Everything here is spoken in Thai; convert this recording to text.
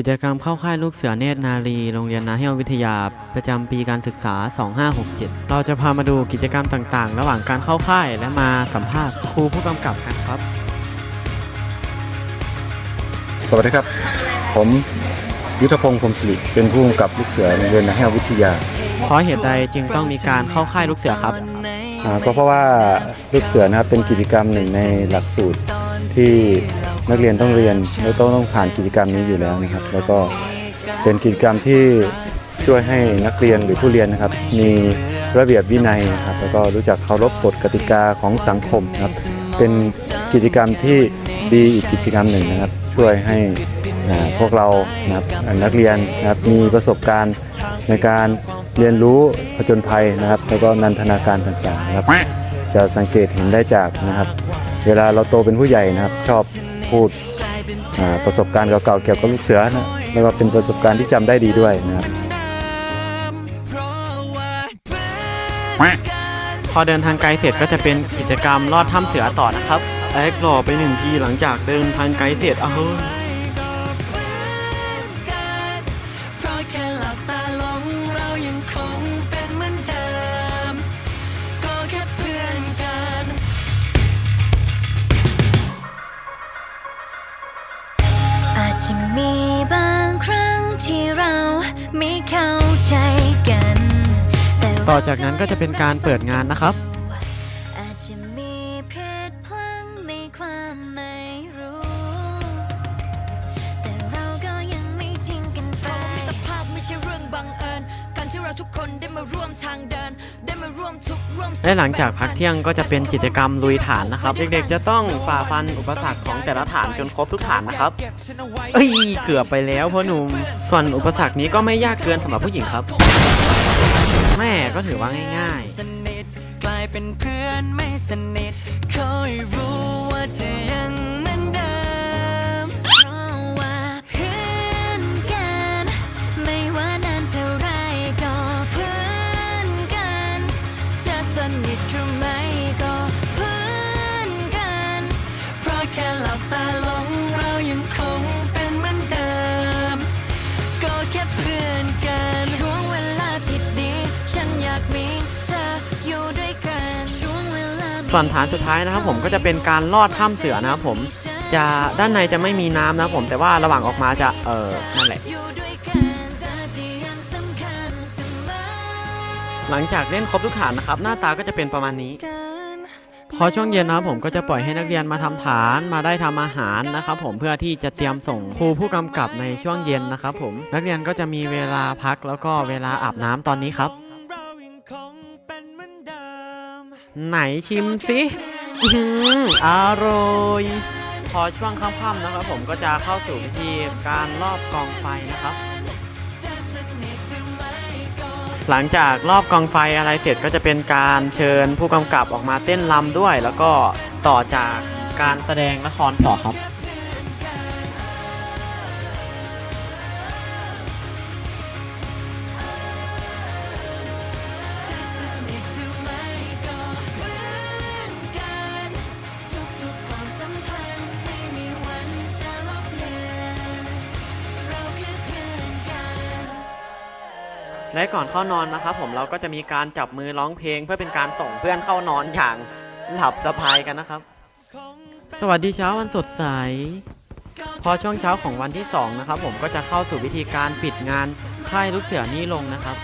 กิจกรรมเข้าค่ายลูกเสือเนตรนารี โรงเรียนนาเฮียววิทยา ประจำปีการศึกษา 2567 เราจะพามาดูกิจกรรมต่างๆ ระหว่างการเข้าค่ายและมาสัมภาษณ์ครูผู้กำกับกันครับ สวัสดีครับ ผมยุทธพงศ์พรหมสิริเป็นผู้กำกับลูกเสือโรงเรียนนาแห้ววิทยา เพราะเหตุใดจึงต้องมีการเข้าค่ายลูกเสือครับ อ่าก็เพราะว่าลูกเสือนะครับเป็นกิจกรรมหนึ่งในหลักสูตรที่ นักเรียนต้องเรียนและต้องต้องผ่านกิจกรรมนี้อยู่แล้วนะครับ แล้วก็เป็นกิจกรรมที่ช่วยให้นักเรียนหรือผู้เรียนนะครับ มีระเบียบวินัยนะครับแล้วก็รู้จักเคารพกฎกติกาของสังคมนะครับ เป็นกิจกรรมที่ดีอีกกิจกรรมหนึ่งนะครับ ช่วยให้พวกเรานะครับนักเรียนนะครับมีประสบการณ์ในการเรียนรู้ผจญภัยนะครับ แล้วก็นันทนาการต่างๆนะครับ จะสังเกตเห็นได้จากนะครับ เวลาเราโตเป็นผู้ใหญ่นะครับ ชอบ พูดประสบการณ์เก่าๆเกี่ยวกับลูกเสือนะแล้วก็เป็นประสบการณ์ที่จำได้ดีด้วยนะครับพอเดินทางไกลเสร็จก็จะเป็นกิจกรรมลอดถ้ำเสือต่อนะครับแอกหล่อไปหนึ่งทีหลังจากเดินทางไกลเสร็จอ้า ต่ต่อจากนั้นก็จะเป็นการเปิดงานนะครับอาจจะมีเพศพลังในความไม่รู้แต่เราก็ยังไม่ทิ้งกันไปมิตรภาพไม่ใช่เรื่องบังเอิญการที่เราทุกคนได้มาร่วมทางเดินได้มาร่วมทุกข์ร่วมสุขและหลังจากพักเที่ยงก็จะเป็นกิจกรรมลุยฐานนะครับ เด็กๆจะต้องฝ่าฟันอุปสรรคของแต่ละฐานจนครบทุกฐานนะครับ เอ้ยเกือบไปแล้วพ่อหนุ่มส่วนอุปสรรคนี้ก็ไม่ยากเกินสำหรับผู้หญิงครับ แม่ก็ถือว่าง่ายสนิทกลายเป็นเพื่อนไม่สนิทคอยรู้ว่าจะยัง ส่วนฐานสุดท้ายนะครับผมก็จะเป็นการลอดถ้ำเสือนะครับผมจะด้านในจะไม่มีน้ำนะครับผมแต่ว่าระหว่างออกมาจะเออนั่นแหละหลังจากเล่นครบทุกฐานนะครับหน้าตาก็จะเป็นประมาณนี้ พอช่วงเย็นนะครับผมก็จะปล่อยให้นักเรียนมาทำฐานมาได้ทำอาหารนะครับผมเพื่อที่จะเตรียมส่งครูผู้กำกับในช่วงเย็นนะครับผมนักเรียนก็จะมีเวลาพักแล้วก็เวลาอาบน้ำตอนนี้ครับ ไหนชิมสิอร่อยพอช่วงค่ำๆนะครับผมก็จะเข้าสู่พิธีการรอบกองไฟนะครับ หลังจากรอบกองไฟอะไรเสร็จก็จะเป็นการเชิญผู้กำกับออกมาเต้นรำด้วย แล้วก็ต่อจากการแสดงละครต่อครับ และก่อนเข้านอนนะครับผมเราก็จะมีการจับมือร้องเพลง เพื่อเป็นการส่งเพื่อนเข้านอนอย่างหลับสบายกันนะครับ สวัสดีเช้าวันสดใส พอช่วงเช้าของวันที่2นะครับผมก็จะเข้าสู่วิธีการปิดงานค่ายลูกเสือนี่ลงนะครับ